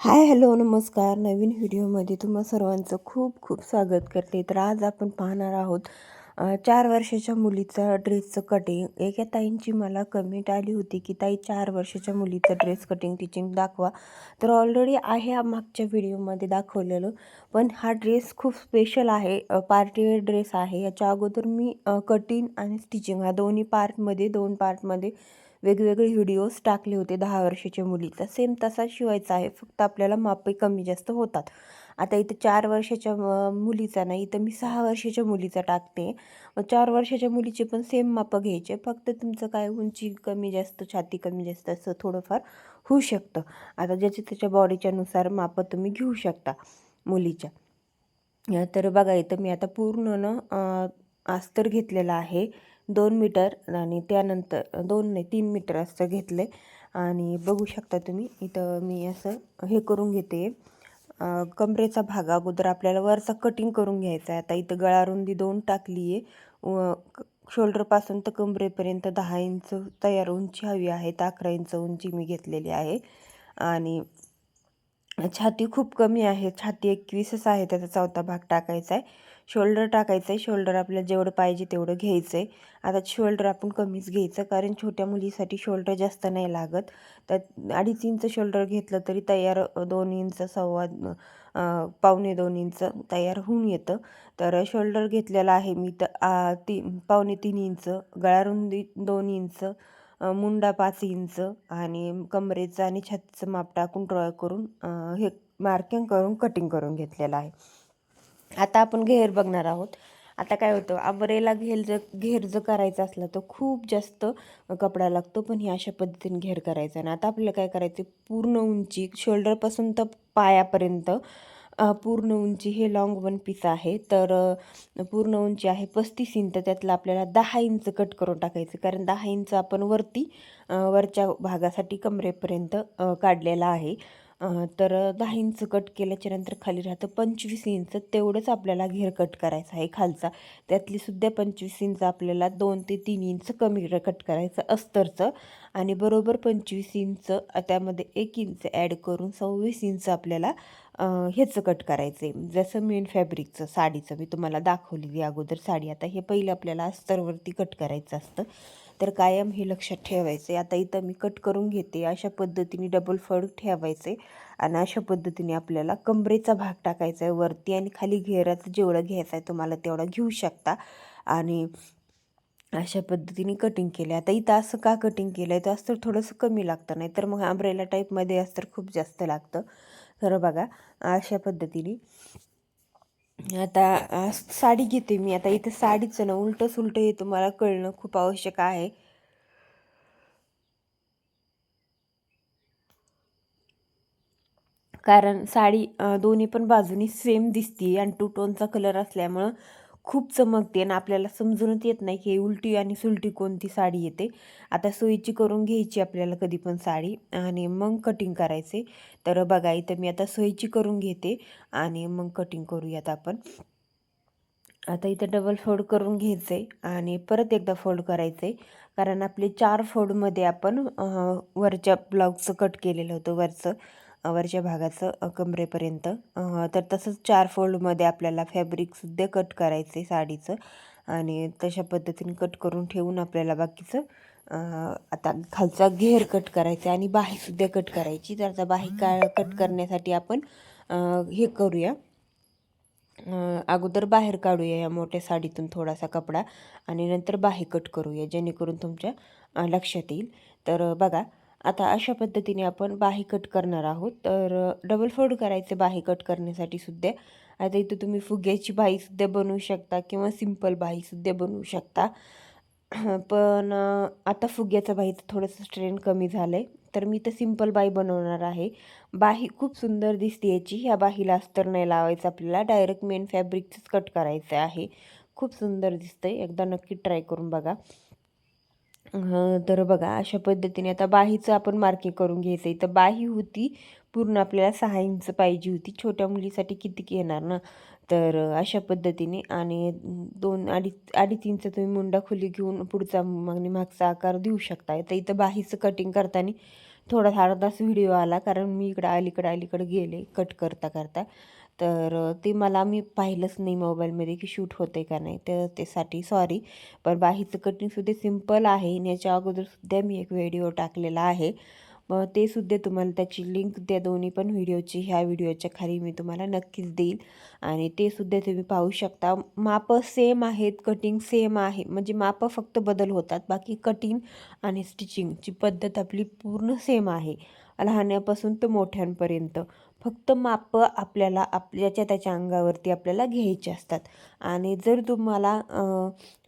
Hi hello नमस्कार. नवीन व्हिडिओमध्ये तुम्हा सर्वांचं खूप खूप स्वागत करते. तर आज आपण पाहणार आहोत चार वर्षाच्या मुलीचा ड्रेसचं कटिंग एका ताईंची मला कमेंट आली होती की ताई चार वर्षाच्या मुलीचं ड्रेस कटिंग टिचिंग दाखवा. तर ऑलरेडी आहे हा मागच्या व्हिडिओमध्ये दाखवलेलं. पण हा ड्रेस खूप स्पेशल आहे पार्टीवेअर ड्रेस आहे. याच्या अगोदर मी कटिंग आणि स्टिचिंग हा दोन्ही पार्टमध्ये दोन पार्टमध्ये वेगवेगळे व्हिडिओज टाकले होते दहा वर्षाच्या मुलीचा. सेम तसाच शिवायचा आहे. फक्त आपल्याला मापे कमी जास्त होतात. आता इथं चार वर्षाच्या मुलीचा नाही इथं मी सहा वर्षाच्या मुलीचा टाकते. मग चार वर्षाच्या मुलीचे पण सेम मापं घ्यायचे. फक्त तुमचं काय उंची कमी जास्त छाती कमी जास्त असं थोडंफार होऊ शकतं. आता ज्याच्या त्याच्या बॉडीच्यानुसार मापं तुम्ही घेऊ शकता मुलीच्या. तर बघा इथं मी आता पूर्ण ना अस्तर घेतलेला आहे. दोन मीटर आणि त्यानंतर दोन नाही तीन मीटर अस्तर घेतले आणि बघू शकता तुम्ही इथं मी असं हे करून घेते. कमरेचा भाग अगोदर आपल्याला वरचा कटिंग करून घ्यायचा आहे. आता इथं गळारुंदी दोन टाकली आहे. शोल्डरपासून तर कमरेपर्यंत दहा इंच तयार उंची हवी आहे. तर अकरा इंच उंची मी घेतलेली आहे. आणि छाती खूप कमी आहे. छाती एकवीसच आहे. त्याचा चौथा भाग टाकायचा आहे. शोल्डर टाकायचं आहे शोल्डर आपल्याला जेवढं पाहिजे तेवढं घ्यायचं आहे आता शोल्डर आपण कमीच घ्यायचं कारण छोट्या मुलीसाठी शोल्डर जास्त नाही लागत. तर अडीच इंच शोल्डर घेतलं तरी तयार दोन इंच सव्वा पावणे दोन इंच तयार होऊन येतं. तर शोल्डर घेतलेलं आहे मी तर ती पावणे तीन इंच गळारुंदी दोन इंच मुंडा पाच इंच आणि कमरेचं आणि छातीचं माप टाकून ड्रॉ करून हे मार्किंग करून कटिंग करून घेतलेलं आहे. आता आपण घेर बघणार आहोत. आता काय होतं आंबरेला घेर जर घेर जर करायचा असला तर खूप जास्त कपडा लागतो पण हे अशा पद्धतीने घेर करायचा आणि आता आपल्याला काय करायचं पूर्ण उंची शोल्डरपासून तर पायापर्यंत पूर्ण उंची हे लॉंग वन पीस आहे. तर पूर्ण उंची आहे पस्तीस इंच त्यातलं आपल्याला दहा इंच कट करून टाकायचं कारण दहा इंच आपण वरती वरच्या भागासाठी कमरेपर्यंत काढलेला आहे. तर दहा इंच कट केल्याच्यानंतर खाली राहतं पंचवीस इंच. तेवढंच आपल्याला घेर कट करायचा आहे खालचा. त्यातली सुद्धा पंचवीस इंच आपल्याला दोन ते तीन इंच कमी कट करायचं अस्तरचं. आणि बरोबर पंचवीस इंच त्यामध्ये एक इंच ॲड करून सव्वीस इंच आपल्याला ह्याचं कट करायचं आहे. जसं मेन फॅब्रिकचं साडीचं मी तुम्हाला दाखवलेली अगोदर साडी. आता हे पहिलं आपल्याला अस्तरवरती कट करायचं असतं. तर कायम हे लक्षात ठेवायचं. आहे आता इथं मी कट करून घेते. अशा पद्धतीने डबल फळ ठेवायचे आणि अशा पद्धतीने आपल्याला कमरेचा भाग टाकायचा आहे. वरती आणि खाली घेराचं जेवढं घ्यायचं आहे तुम्हाला तेवढं घेऊ शकता. आणि अशा पद्धतीने कटिंग केलं. आता इथं असं का कटिंग केलं आहे तर अस्तर थोडंसं कमी लागतं. नाही तर मग आंब्रेला टाईपमध्ये अस्तर खूप जास्त लागतं. खरं बघा अशा पद्धतीने आता साडी घेते मी. आता इथं साडीचं ना उलटं सुलटं हे तुम्हाला कळणं खूप आवश्यक आहे. कारण साडी दोन्ही पण बाजूनी सेम दिसते आणि टू टोनचा कलर असल्यामुळं खूप चमकते आणि आपल्याला समजूनच येत नाही की उलटी आणि सुलटी कोणती साडी येते. आता सोयीची करून घ्यायची आपल्याला कधी पण साडी आणि मग कटिंग करायचे. तर बघा इथं मी आता सोयीची करून घेते आणि मग कटिंग करूयात आपण. आता इथं डबल फोल्ड करून घ्यायचं आहे आणि परत एकदा फोल्ड करायचं. आहे कारण आपले चार फोल्डमध्ये आपण वरच्या ब्लाऊजचं कट केलेलं होतं वरचं. वरच्या भागाचं कमरेपर्यंत. तर तसंच चार फोल्डमध्ये आपल्याला फॅब्रिकसुद्धा कट करायचं आहे साडीचं. आणि तशा पद्धतीने कट करून ठेवून आपल्याला बाकीचं आता खालचा घेर कट करायचा आणि बाहीसुद्धा कट करायची. तर आता बाही का कट करण्यासाठी आपण हे करूया. अगोदर बाहेर काढूया या मोठ्या साडीतून थोडासा कपडा आणि नंतर बाही कट करूया जेणेकरून तुमच्या लक्षात येईल. तर बघा आता अशा पद्धतीने आपण बाही कट करणार आहोत. तर डबल फोल्ड करायचे बाही कट करण्यासाठी सुद्धा. आता इथं तुम्ही फुग्याची बाहीसुद्धा बनवू शकता किंवा सिंपल बाहीसुद्धा बनवू शकता. पण आता फुग्याचा बाहीचं थोडंसं स्ट्रेन कमी झालं आहे तर मी तर सिंपल बाही बनवणार आहे. बाही खूप सुंदर दिसते याची. ह्या बाहीला अस्तर नाही लावायचं आपल्याला. डायरेक्ट मेन फॅब्रिकचंच कट करायचं आहे. खूप सुंदर दिसतंय. एकदा नक्की ट्राय करून बघा. तर बघा अशा पद्धतीने आता बाहीचं आपण मार्किंग करून घ्यायचं. आहे तर बाही होती पूर्ण आपल्याला सहा इंच पाहिजे होती. छोट्या मुलीसाठी किती येणार ना? तर अशा पद्धतीने आणि दोन अडीच अडीच इंच तुम्ही मुंडा खोली घेऊन पुढचा मागणी मागचा आकार देऊ शकता. तर इथं बाहीचं कटिंग करताना थोडा अर्धाच व्हिडिओ आला कारण मी इकडं अलीकडं अलीकडं गेले कट करता करता तर ते मला मी पाहिलंच नाही मोबाईलमध्ये की शूट होते का नाही. तर त्यासाठी सॉरी पण बाहीचं कटिंगसुद्धा सिंपल आहे. आणि याच्या अगोदरसुद्धा मी एक व्हिडिओ टाकलेला आहे. मग ते सुद्धा तुम्हाला त्याची लिंक त्या दोन्ही पण व्हिडिओची ह्या व्हिडिओच्या खाली मी तुम्हाला नक्कीच देईल. आणि ते सुद्धा तुम्ही पाहू शकता. मापं सेम आहेत कटिंग सेम आहे. म्हणजे मापं फक्त बदल होतात. बाकी कटिंग आणि स्टिचिंगची पद्धत आपली पूर्ण सेम आहे. लहान्यापासून तर मोठ्यांपर्यंत. फक्त मापं आपल्याला आपल्याच्या त्याच्या अंगावरती आपल्याला घ्यायचे असतात. आणि जर तुम्हाला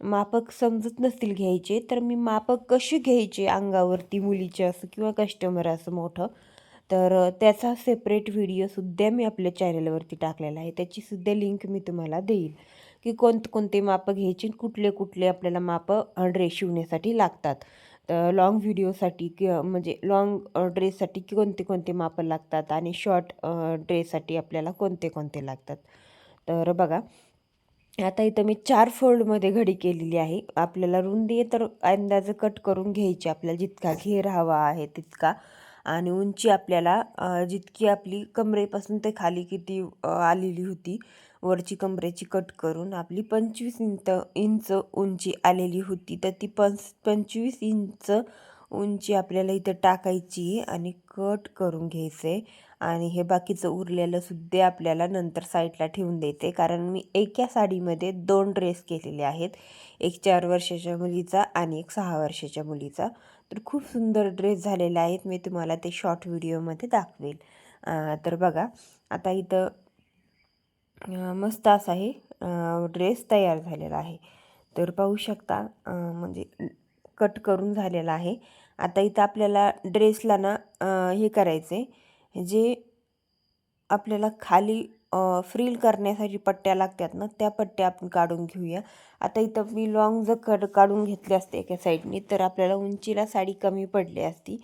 मापक समजत नसतील घ्यायचे तर मी मापक कशी घ्यायचे अंगावरती मुलीचे असं किंवा कस्टमर असं मोठं? तर त्याचा सेपरेट व्हिडिओसुद्धा मी आपल्या चॅनलवरती टाकलेला आहे. त्याचीसुद्धा लिंक मी तुम्हाला देईल. की कोणते कोणते मापं घ्यायचे कुठले कुठले आपल्याला मापं ड्रेस शिवण्यासाठी लागतात. तर लाँग व्हिडिओसाठी कि म्हणजे लाँग ड्रेससाठी की कोणते कोणते मापं लागतात आणि शॉर्ट ड्रेससाठी आपल्याला कोणते कोणते लागतात. तर बघा आता इथं मी चार फोल्डमध्ये घडी केलेली आहे. आपल्याला रुंदी तर अंदाज कट करून घ्यायची. आपल्याला जितका घेर हवा आहे तितका. आणि उंची आपल्याला जितकी आपली कमरेपासून ते खाली किती आलेली होती वरची कमरेची कट करून आपली पंचवीस इंच इंच उंची आलेली होती. तर ती पंच पंचवीस इंच उंची आपल्याला इथं टाकायची आणि कट करून घ्यायचं. आहे आणि हे बाकीचं उरलेलं सुद्धा आपल्याला नंतर साईडला ठेवून द्यायचं. आहे कारण मी एका साडीमध्ये दोन ड्रेस केलेले आहेत. एक चार वर्षाच्या मुलीचा आणि एक सहा वर्षाच्या मुलीचा. तर खूप सुंदर ड्रेस झालेले आहेत. मी तुम्हाला ते शॉर्ट व्हिडिओमध्ये दाखवेल. तर बघा आता इथं मस्त असा हे ड्रेस तयार झालेला आहे. तर पाहू शकता म्हणजे कट करून झालेला आहे. आता इथं आपल्याला ड्रेसला ना हे करायचं आहे जे आपल्याला खाली फ्रील करण्यासाठी पट्ट्या लागतात ना त्या पट्ट्या आपण काढून घेऊया. आता इथं मी लॉंग जर कड काढून घेतली असते एका साईडनी तर आपल्याला उंचीला साडी कमी पडली असती.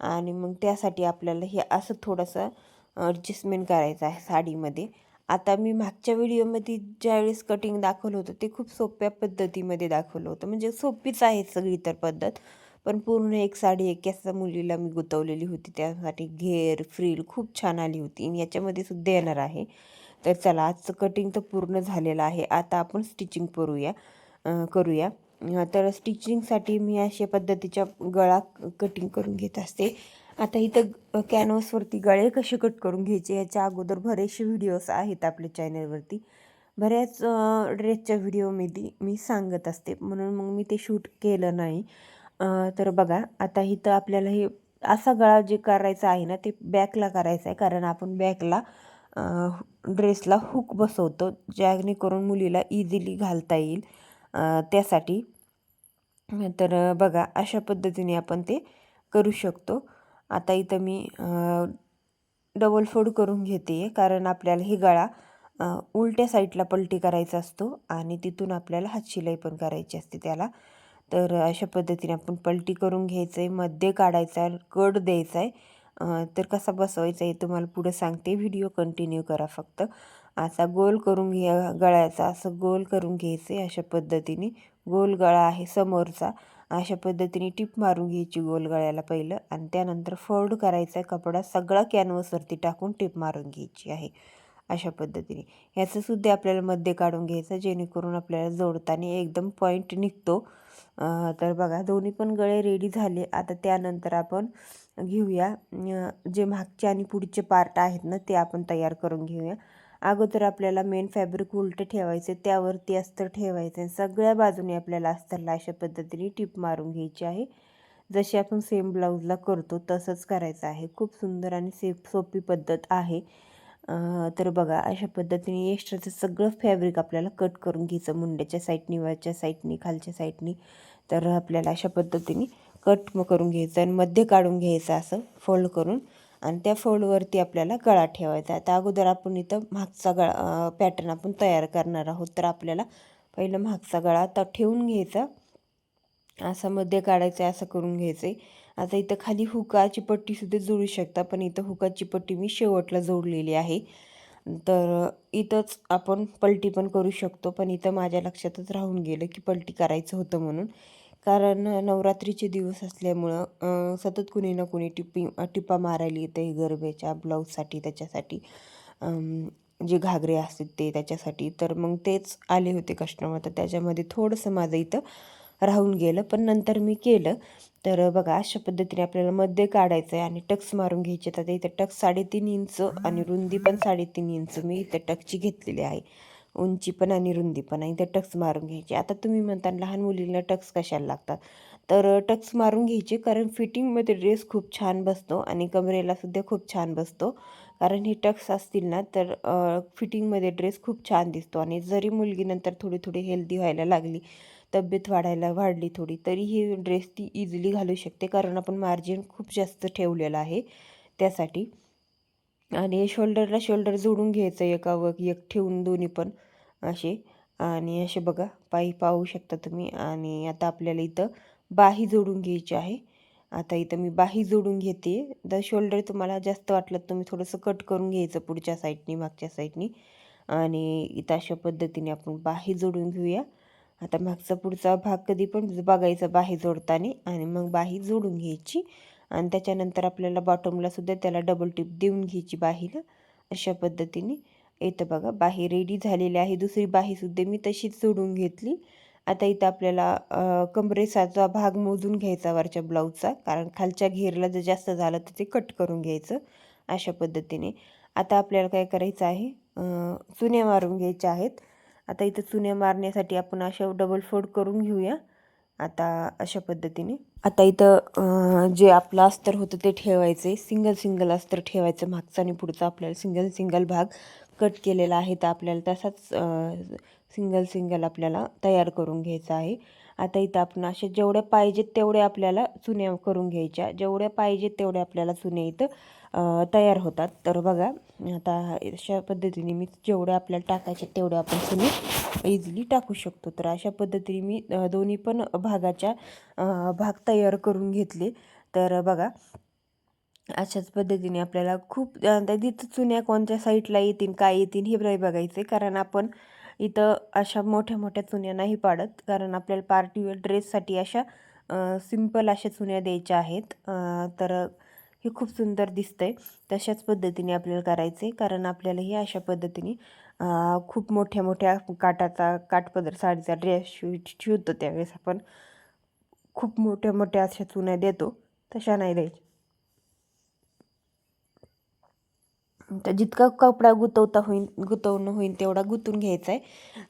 आणि मग त्यासाठी आपल्याला हे असं थोडंसं ॲडजस्टमेंट करायचं आहे साडीमध्ये. आता मी मागच्या व्हिडिओमध्ये ज्यावेळेस कटिंग दाखवलं होतं ते खूप सोप्या पद्धतीमध्ये दाखवलं होतं. म्हणजे सोपीच आहे सगळी तर पद्धत. पण पूर्ण एक साडी एकाच मुलीला मी गुतवलेली होती. त्यासाठी घेर फ्रील खूप छान आली होती. आणि याच्यामध्ये सुद्धा येणार आहे. तर चला आजचं कटिंग तर पूर्ण झालेलं आहे. आता आपण स्टिचिंग करूया. करूया. तर स्टिचिंगसाठी मी अशा पद्धतीच्या गळा कटिंग करून घेत असते. आता इथं कॅनव्हसवरती गळे कसे कट करून घ्यायचे याच्या अगोदर बरेचसे व्हिडिओज आहेत आपल्या चॅनलवरती बऱ्याच ड्रेसच्या व्हिडिओमध्ये मी सांगत असते. म्हणून मग मी ते शूट केलं नाही. तर बघा आता इथं आपल्याला हे असा गळा जे करायचा आहे ना ते बॅकला करायचा आहे. कारण आपण बॅकला ड्रेसला हुक बसवतो जेणेकरून मुलीला इझिली घालता येईल. त्यासाठी. तर बघा अशा पद्धतीने आपण ते करू शकतो. आता इथं मी डबल फोड करून घेते कारण आपल्याला हे गळा उलट्या साईडला पलटी करायचा असतो आणि तिथून आपल्याला हातशिलाई पण करायची असते त्याला. तर अशा पद्धतीने आपण पलटी करून घ्यायचं आहे मध्ये काढायचा आहे कट द्यायचा आहे तर कसा बसवायचा आहे तुम्हाला पुढं सांगते. व्हिडिओ कंटिन्यू करा फक्त. असा गोल करून घ्या गळ्याचा असं गोल करून घ्यायचं आहे अशा पद्धतीने. गोल गळा आहे समोरचा. अशा पद्धतीने टिप मारून घ्यायची गोल गळ्याला पहिलं आणि त्यानंतर फोल्ड करायचा आहे कपडा सगळा कॅनव्हसवरती टाकून टिप मारून घ्यायची आहे. अशा पद्धतीने. ह्याचंसुद्धा आपल्याला मध्ये काढून घ्यायचं जेणेकरून आपल्याला जोडताना एकदम पॉईंट निघतो. तर बघा दोन्ही पण गळे रेडी झाले. आता त्यानंतर आपण घेऊया जे मागचे आणि पुढचे पार्ट आहेत ना ते आपण तयार करून घेऊया. अगोदर आपल्याला मेन फॅब्रिक उलटं ठेवायचं त्यावरती अस्तर ठेवायचं आहे सगळ्या बाजूने आपल्याला अस्तरला अशा पद्धतीने टिप मारून घ्यायची आहे. जशी आपण सेम ब्लाऊजला करतो तसंच करायचं आहे. खूप सुंदर आणि सेफ सोपी पद्धत आहे. तर बघा अशा पद्धतीने एक्स्ट्राचं सगळं फॅब्रिक आपल्याला कट करून घ्यायचं. मुंड्याच्या साईडनी वरच्या साईडनी खालच्या साईडनी तर आपल्याला अशा पद्धतीने कट करून घ्यायचं आणि मध्ये काढून घ्यायचं असं फोल्ड करून. आणि त्या फोल्डवरती आपल्याला गळा ठेवायचा. आहे अगोदर आपण इथं मागचा गळा पॅटर्न आपण तयार करणार आहोत. तर आपल्याला पहिलं मागचा गळा तर ठेवून घ्यायचा. असं मध्ये काढायचं आहे असं करून घ्यायचं आहे आता इथं खाली हुकाची पट्टीसुद्धा जोडू शकता पण इथं हुकाची पट्टी मी शेवटला जोडलेली आहे. तर इथंच आपण पलटी पण करू शकतो पण इथं माझ्या लक्षातच राहून गेलं की पलटी करायचं होतं म्हणून. कारण नवरात्रीचे दिवस असल्यामुळं सतत कुणी ना कुणी टिप्पी टिपा मारायला येतं हे गरब्याच्या ब्लाऊजसाठी त्याच्यासाठी जे घागरे असतात ते त्याच्यासाठी. तर मग तेच आले होते कस्टमर तर त्याच्यामध्ये थोडंसं माझं इथं राहून गेलं पण नंतर मी केलं. तर बघा अशा पद्धतीने आपल्याला मध्ये काढायचं आहे आणि टक्स मारून घ्यायचे. तर इथं टक्स साडेतीन इंच आणि रुंदी पण साडेतीन इंच. मी इथं टक्सची घेतलेली आहे. उंची पण आणि रुंदी पण. आणि ते टक्स मारून घ्यायचे. आता तुम्ही म्हणता लहान मुलींना टक्स कशाला लागतात? तर टक्स मारून घ्यायचे कारण फिटिंगमध्ये ड्रेस खूप छान बसतो आणि कमरेला सुद्धा खूप छान बसतो. कारण हे टक्स असतील ना तर फिटिंगमध्ये ड्रेस खूप छान दिसतो. आणि जरी मुलगी नंतर थोडी थोडी हेल्दी व्हायला लागली तब्येत वाढायला वाढली थोडी तरी ही ड्रेस ती इझिली घालू शकते. कारण आपण मार्जिन खूप जास्त ठेवलेलं आहे त्यासाठी. आणि शोल्डरला शोल्डर जोडून घ्यायचं एका व एक ठेवून दोन्ही पण असे. आणि असे बघा पायी पाहू शकता तुम्ही. आणि आता आपल्याला इथं बाही जोडून घ्यायची आहे. आता इथं मी बाही जोडून घेते. द शोल्डर तुम्हाला जास्त वाटलं तुम्ही थोडंसं कट करून घ्यायचं पुढच्या साईडनी मागच्या साईडनी आणि इथं अशा पद्धतीने आपण बाही जोडून घेऊया. आता मागचा पुढचा भाग कधी पण बघायचा बाही जोडताना आणि मग बाही जोडून घ्यायची. आणि त्याच्यानंतर आपल्याला बॉटमला सुद्धा त्याला डबल टिप देऊन घ्यायची बाहीला अशा पद्धतीने. येतं बघा बाही रेडी झालेली आहे. दुसरी बाहीसुद्धा मी तशीच जोडून घेतली. आता इथं आपल्याला कमरेसाचा भाग मोजून घ्यायचा वरच्या ब्लाऊजचा कारण खालच्या घेरला जर जास्त झालं तर ते कट करून घ्यायचं. अशा पद्धतीने. आता आपल्याला काय करायचं आहे? चुन्या मारून घ्यायच्या आहेत. आता इथं चुन्या मारण्यासाठी आपण अशा डबल फोल्ड करून घेऊया. आता अशा पद्धतीने. आता इथं जे आपलं अस्तर होतं ते ठेवायचं आहे. सिंगल सिंगल अस्तर ठेवायचं. मागचा आणि पुढचा आपल्याला सिंगल सिंगल भाग कट केलेला आहे. तर आपल्याला तसाच सिंगल सिंगल आपल्याला तयार करून घ्यायचा आहे. आता इथं आपण असे जेवढ्या पाहिजेत तेवढ्या आपल्याला चुन्या करून घ्यायच्या. जेवढ्या पाहिजेत तेवढ्या आपल्याला चुन्या इथं तयार होतात. तर बघा आता अशा पद्धतीने मी जेवढं आपल्याला टाकायचे तेवढं आपण चुने इझिली टाकू शकतो. तर अशा पद्धतीने मी दोन्ही पण भागाच्या भाग तयार करून घेतले. तर बघा अशाच पद्धतीने आपल्याला खूप तिथं चुन्या कोणत्या साईडला येतील काय येतील हे नाही बघायचे कारण आपण इथं अशा मोठ्या मोठ्या चुन्या नाही पाडत. कारण आपल्याला पार्टी ड्रेससाठी अशा सिंपल अशा चुन्या द्यायच्या आहेत. तर हे खूप सुंदर दिसतंय. तशाच पद्धतीने आपल्याला करायचे कारण आपल्याला हे अशा पद्धतीने खूप मोठ्या मोठ्या काटाचा काठपदर साडीचा ड्रेस शिव शिवतो त्यावेळेस आपण. खूप मोठ्या मोठ्या अशा चुन्या देतो. तशा नाही द्यायच्या. तर जितका कपडा गुतवता होईल गुतवणं होईल तेवढा गुंतून घ्यायचा आहे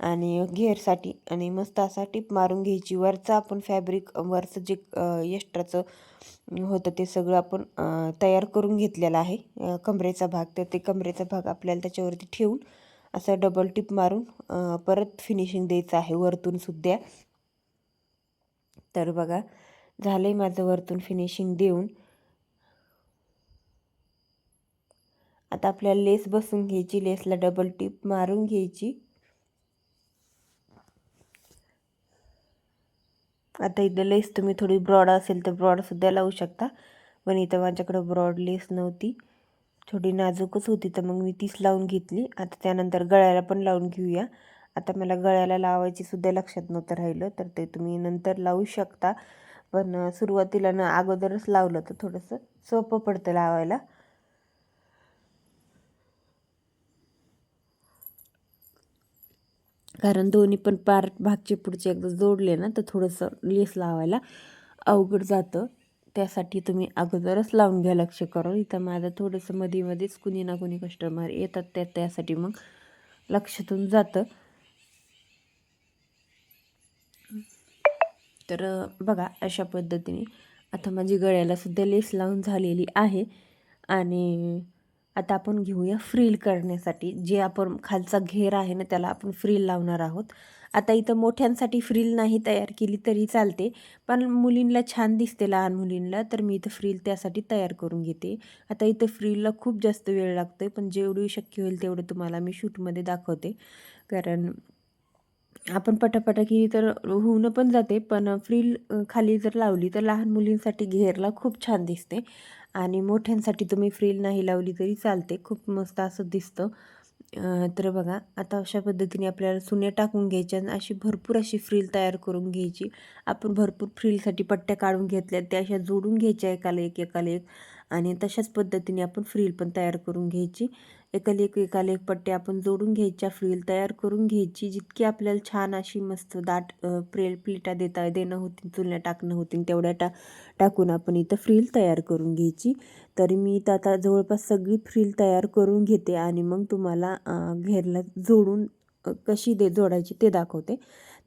आणि घेरसाठी आणि मस्त असा टिप मारून घ्यायची. वरचं आपण फॅब्रिक वरचं जे यष्ट्राचं होतं ते सगळं आपण तयार करून घेतलेलं आहे. कमरेचा भाग. तर ते कमरेचा भाग आपल्याला त्याच्यावरती ठेवून असं डबल टिप मारून परत फिनिशिंग द्यायचं आहे वरतून सुद्धा. तर बघा झालं आहे माझं वरतून फिनिशिंग देऊन. आता आपल्याला लेस बसून घ्यायची लेसला डबल टिप मारून घ्यायची. आता इथं लेस तुम्ही थोडी ब्रॉड असेल तर ब्रॉडसुद्धा लावू शकता. पण इथं माझ्याकडं ब्रॉड लेस नव्हती. थोडी नाजूकच होती तर मग मी तीच लावून घेतली. आता त्यानंतर गळ्याला पण लावून घेऊया. आता मला गळ्याला लावायची सुद्धा लक्षात नव्हतं राहिलं तर ते तुम्ही नंतर लावू शकता. पण सुरुवातीला ना अगोदरच लावलं तर थोडंसं. सोपं पडतं लावायला. कारण दोन्ही पण पार्ट भागचे पुढचे एकदा जोडले ना तर थोडंसं लेस लावायला अवघड जातं. त्यासाठी तुम्ही अगोदरच लावून घ्या लक्ष करून. इथं माझं थोडंसं मधीमध्येच कुणी ना कुणी कस्टमर येतात त्या त्यासाठी मग लक्षातून जातं. तर बघा अशा पद्धतीने आता माझी गळ्याला सुद्धा लेस लावून झालेली आहे. आणि आता आपण घेऊया फ्रील करण्यासाठी. जे आपण खालचा घेर आहे ना त्याला आपण फ्रील लावणार आहोत. आता इथं मोठ्यांसाठी फ्रील नाही तयार केली तरी चालते पण मुलींना छान दिसते लहान मुलींना तर मी इथं फ्रील त्यासाठी तयार करून घेते. आता इथं फ्रीलला खूप जास्त वेळ लागतो आहे पण जेवढी शक्य होईल तेवढं तुम्हाला मी शूटमध्ये दाखवते. कारण आपण पटापटा केली तर होऊन पण जाते पण फ्रील खाली जर लावली तर लहान मुलींसाठी घेरला खूप छान दिसते आणि मोठ्यांसाठी तुम्ही फ्रील नाही लावली तरी चालते खूप मस्त असं दिसतं. तर बघा आता अशा पद्धतीने आपल्याला सुन्या टाकून घ्यायच्या आणि अशी भरपूर अशी फ्रील तयार करून घ्यायची. आपण भरपूर फ्रीलसाठी पट्ट्या काढून घेतल्या त्या अशा जोडून घ्यायच्या एकाला एक एकाला एक आणि तशाच पद्धतीने आपण फ्रील पण तयार करून घ्यायची. एकाला एक एकाला एक पट्टे आपण जोडून घ्यायच्या फ्रील तयार करून घ्यायची जितकी आपल्याला छान अशी मस्त दाट प्रेल प्लेटा देता देणं होतीन चुलण्या टाकणं होतीन तेवढ्या टा टाकून आपण इथं फ्रील तयार करून घ्यायची. तरी मी इथं आता जवळपास सगळी फ्रील तयार करून घेते आणि मग तुम्हाला घेरला जोडून कशी दे जोडायची ते दाखवते.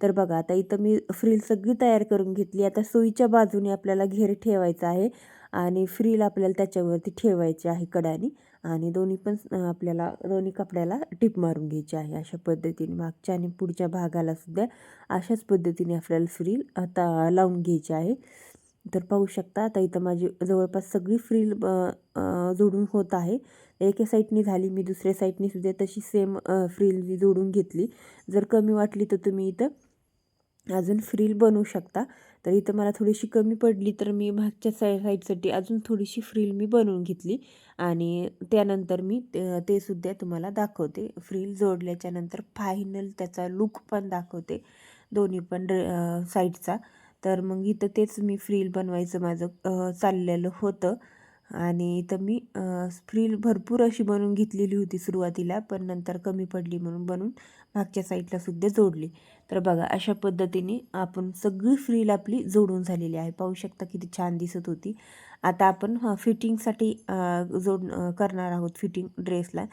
तर बघा आता इथं मी फ्रील सगळी तयार करून घेतली. आता सोयीच्या बाजूने आपल्याला घेर ठेवायचा आहे आणि फ्रील आपल्याला त्याच्यावरती ठेवायची आहे कडाने आणि दोन्ही पण आपल्याला दोन्ही कपड्याला टिप मारून घ्यायची आहे. अशा पद्धतीने मागच्या आणि पुढच्या भागाला सुद्धा अशाच पद्धतीने आपल्याला फ्रील आता लावून घ्यायची आहे. तर पाहू शकता आता इथं माझी जवळपास सगळी फ्रील जोडून होत आहे. एका साईडनी झाली मी दुसऱ्या साईडनी सुद्धा तशी सेम फ्रील मी जोडून घेतली. जर कमी वाटली तर तुम्ही इथं अजून फ्रील बनवू शकता. तर इथं मला थोडीशी कमी पडली तर मी मागच्या साई साईडसाठी अजून थोडीशी फ्रील मी बनवून घेतली. आणि त्यानंतर मी ते सुद्धा तुम्हाला दाखवते. फ्रील जोडल्याच्या नंतर फायनल त्याचा लुक पण दाखवते. दोन्ही पण साईडचा. तर मग इथं तेच मी फ्रील बनवायचं माझं चाललेलं होतं. आणि इथं मी फ्रील भरपूर अशी बनवून घेतलेली होती सुरुवातीला पण नंतर कमी पडली म्हणून बनवून मागच्या साईडला सुद्धा जोडली. तर बघा अशा पद्धतीने आपण सगळी फ्रील आपली जोडून झालेली आहे. पाहू शकता किती छान दिसत होती. आता आपण फिटिंगसाठी जोड करणार आहोत फिटिंग ड्रेसला.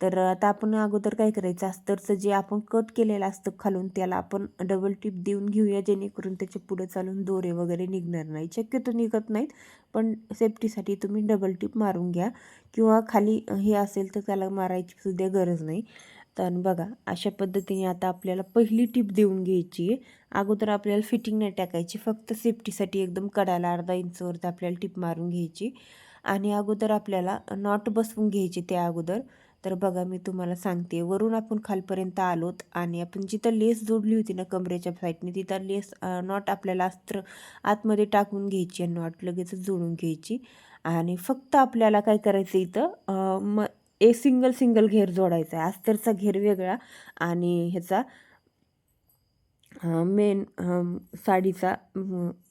तर आता आपण अगोदर काय करायचं अस्तरचं जे आपण कट केलेलं असतं खालून त्याला आपण डबल टिप देऊन घेऊया जेणेकरून त्याच्या पुढे चालून दोरे वगैरे निघणार नाही. शक्यतो निघत नाहीत पण सेफ्टीसाठी तुम्ही डबल टिप मारून घ्या. किंवा खाली हे असेल तर त्याला मारायची सुद्धा गरज नाही. तर बघा अशा पद्धतीने आता आपल्याला पहिली टिप देऊन घ्यायची आहे. अगोदर आपल्याला फिटिंग नाही टाकायची फक्त सेफ्टीसाठी एकदम कडायला अर्धा इंचवरती आपल्याला टिप मारून घ्यायची. आणि अगोदर आपल्याला नॉट बसवून घ्यायची त्या अगोदर. तर बघा मी तुम्हाला सांगते वरून आपण खालपर्यंत आलोत आणि आपण जिथं लेस जोडली होती ना कमरेच्या साईडने तिथं लेस नॉट आपल्याला अस्त्र आतमध्ये टाकून घ्यायची आणि नॉट लगेच जोडून घ्यायची. आणि फक्त आपल्याला काय करायचं इथं म ए सिंगल सिंगल घेर जोडायचा आहे. अस्तरचा घेर वेगळा आणि ह्याचा मेन साडीचा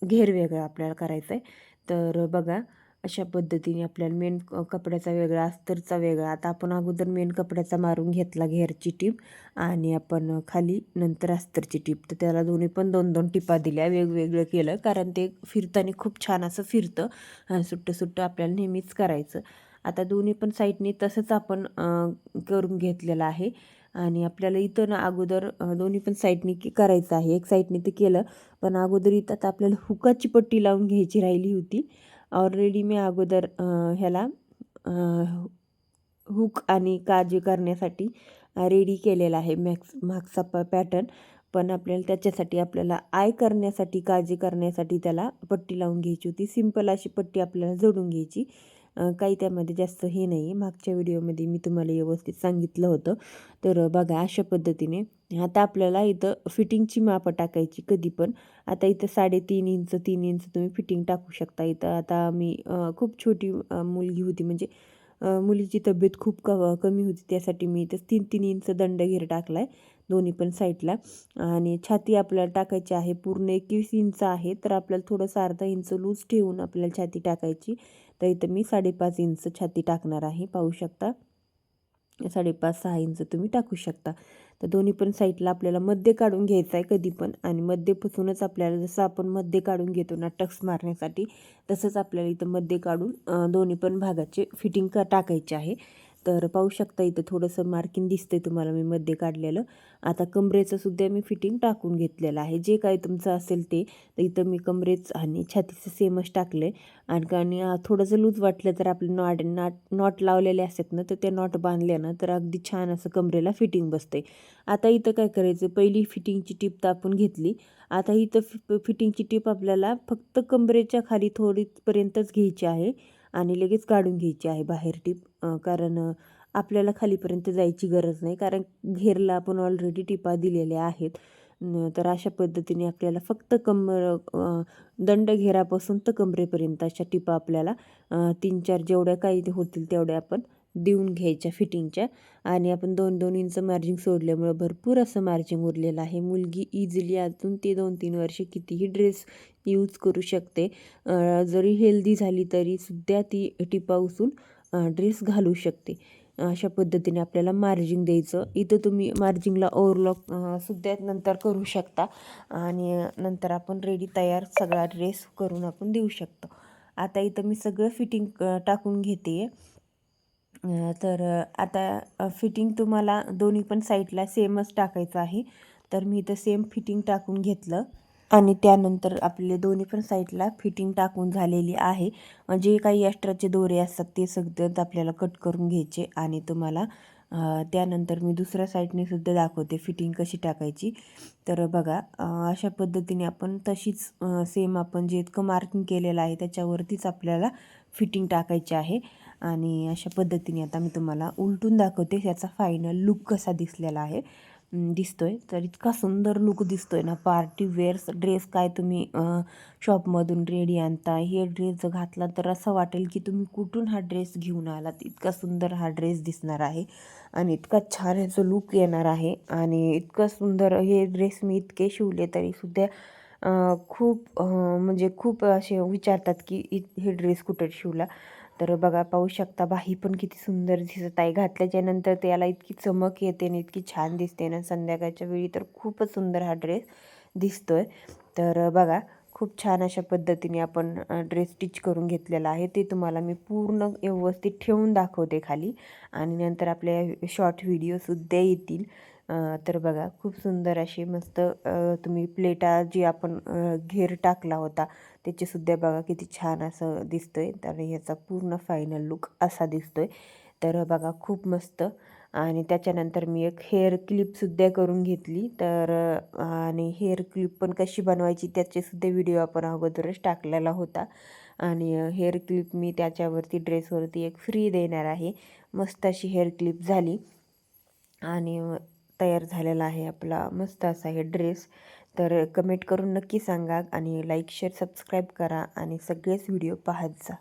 घेर वेगळा आपल्याला करायचा आहे. तर बघा अशा पद्धतीने आपल्याला मेन कपड्याचा वेगळा अस्तरचा वेगळा. आता आपण अगोदर मेन कपड्याचा मारून घेतला घेरची टीप आणि आपण खाली नंतर अस्तरची टीप. तर त्याला दोन्ही पण दोन दोन टिपा दिल्या वेगवेगळं केलं. कारण ते फिरताना खूप छान असं फिरतं. सुट्टं सुट्टं आपल्याला नेहमीच करायचं. आता दोन्ही पण साईडने तसंच आपण करून घेतलेलं आहे. आणि आपल्याला इथं ना अगोदर दोन्ही पण साईडने की करायचं आहे. एक साईडने ते केलं पण अगोदर इथं आता आपल्याला हुकाची पट्टी लावून घ्यायची राहिली होती. ऑलरेडी मी अगोदर ह्याला हुक आणि काजू करण्यासाठी रेडी केलेला आहे. मॅक्स मागचा प पॅटर्न पण आपल्याला त्याच्यासाठी आपल्याला आय करण्यासाठी काळजी करण्यासाठी त्याला पट्टी लावून घ्यायची होती. सिंपल अशी पट्टी आपल्याला जोडून घ्यायची. काही त्यामध्ये जास्त हे नाही आहे मागच्या व्हिडिओमध्ये मी तुम्हाला व्यवस्थित सांगितलं होतं. तर बघा अशा पद्धतीने आता आपल्याला इथं फिटिंगची मापं टाकायची कधी पण. आता इथं साडेतीन इंच तीन इंच तुम्ही फिटिंग टाकू शकता. इथं आता मी खूप छोटी मुलगी होती म्हणजे मुलीची तब्येत खूप क कमी होती. त्यासाठी मी इथं तीन तीन इंच दंड घेर टाकला आहे दोन्ही पण साईडला. आणि छाती आपल्याला टाकायची आहे. पूर्ण एकवीस इंच आहे. तर आपल्याला थोडंसं अर्धा इंच लूज ठेवून आपल्याला छाती टाकायची. तर इथं मी साडेपाच इंच छाती टाकणार आहे. पाहू शकता? साडेपाच सहा इंच तुम्ही टाकू शकता. तर दोन्ही पण साईडला आपल्याला मध्य काढून घ्यायचं आहे कधी पण. आणि मध्यपासूनच आपल्याला जसं आपण मध्य काढून घेतो ना टक्स मारण्यासाठी तसंच आपल्याला इथं मध्य काढून दोन्ही पण भागाचे फिटिंग का टाकायचे आहे. तर पाहू शकता इथं थोडंसं मार्किंग दिसतंय तुम्हाला मी मध्ये काढलेलं. आता कमरेचं सुद्धा मी फिटिंग टाकून घेतलेलं आहे. जे काही तुमचं असेल ते. तर इथं मी कमरेच आणि छातीचं सेमच टाकलं आहे आणि थोडंसं लूज वाटलं तर आपले नॉट नाट नॉट लावलेले असतात ना तर ते नॉट बांधले ना तर अगदी छान असं कमरेला फिटिंग बसते आता इथं काय करायचं? पहिली फिटिंगची टिप तर आपण घेतली. आता इथं फि फिटिंगची टिप आपल्याला फक्त कमरेच्या खाली थोडीपर्यंतच घ्यायची आहे. आणि लगेच काढून घ्यायची आहे बाहेर टीप कारण आपल्याला खालीपर्यंत जायची गरज नाही. कारण घेरला आपण ऑलरेडी टिपा दिलेल्या आहेत. न- तर अशा पद्धतीने आपल्याला फक्त कमर दंड घेरापासून तर कमरेपर्यंत अशा टिपा आपल्याला तीन चार जेवढ्या काही ते होतील तेवढ्या आपण देऊन घ्यायच्या फिटिंगच्या. आणि आपण दोन दोन इंच मार्जिंग सोडल्यामुळं भरपूर असं मार्जिंग उरलेलं आहे. मुलगी इझिली अजून ते दोन तीन वर्ष कितीही ड्रेस यूज करू शकते. जरी हेल्दी झाली तरी सुद्धा ती टिपा उसून ड्रेस घालू शकते. अशा पद्धतीने आपल्याला मार्जिंग द्यायचं. इथं तुम्ही मार्जिंगला ओव्हरलॉक सुद्धा नंतर करू शकता. आणि नंतर आपण रेडी तयार सगळा ड्रेस करून आपण देऊ शकतो. आता इथं मी सगळं फिटिंग टाकून घेते आहे तर आता फिटिंग तुम्हाला दोन्ही पण साईडला सेमच टाकायचं आहे. तर मी इथं सेम फिटिंग टाकून घेतलं. आणि त्यानंतर आपले दोन्ही पण साईडला फिटिंग टाकून झालेली आहे. जे काही एक्स्ट्राचे दोरे असतात ते सगळं आपल्याला कट करून घ्यायचे आणि तुम्हाला त्यानंतर मी दुसऱ्या साईडने सुद्धा दाखवते फिटिंग कशी टाकायची. तर बघा अशा पद्धतीने आपण तशीच सेम आपण जे इतकं मार्किंग केलेलं आहे त्याच्यावरतीच आपल्याला फिटिंग टाकायची आहे. आणि अशा पद्धतीने आता मी तुम्हाला उलटून दाखवते याचा फायनल लुक कसा दिसलेला आहे. दिसतोय. तर इतका सुंदर लुक दिसतोय ना. पार्टी वेअर्स ड्रेस काय तुम्ही शॉपमधून रेडी आणता. हे ड्रेस जर घातला तर असं वाटेल की तुम्ही कुठून हा ड्रेस घेऊन आलात. इतका सुंदर हा ड्रेस दिसणार आहे आणि इतका छान ह्याचं लुक येणार आहे आणि इतकं सुंदर हे ड्रेस मी इतके शिवले तरीसुद्धा खूप म्हणजे खूप असे विचारतात की इत हे ड्रेस कुठे शिवला? तर बघा पाहू शकता बाही पण किती सुंदर दिसत आहे. घातल्याच्यानंतर त्याला इतकी चमक येते आणि इतकी छान दिसते ना. संध्याकाळच्या वेळी तर खूपच सुंदर हा ड्रेस दिसतोय. तर बघा खूप छान अशा पद्धतीने आपण ड्रेस स्टिच करून घेतलेला आहे. ते तुम्हाला मी पूर्ण व्यवस्थित ठेवून दाखवते खाली. आणि नंतर आपल्या शॉर्ट व्हिडिओसुद्धा येतील. तर बघा खूप सुंदर अशी मस्त तुम्ही प्लेटा जी आपण घेर टाकला होता त्याचेसुद्धा बघा किती छान असं दिसतं आहे तर ह्याचा पूर्ण फायनल लुक असा दिसतो आहे तर बघा खूप मस्त आणि त्याच्यानंतर मी एक हेअर क्लिपसुद्धा करून घेतली. तर आणि हेअर क्लिप पण कशी बनवायची त्याचेसुद्धा व्हिडिओ आपण अगोदरच टाकलेला होता. आणि हेअर क्लिप मी त्याच्यावरती ड्रेसवरती एक फ्री देणार आहे. मस्त अशी हेअर क्लिप झाली. आणि तयार झालेला आहे आपला मस्त असा हे ड्रेस तर कमेंट करून नक्की सांगा आणि लाईक शेअर सबस्क्राईब करा आणि सगळेच व्हिडिओ पाहत जा.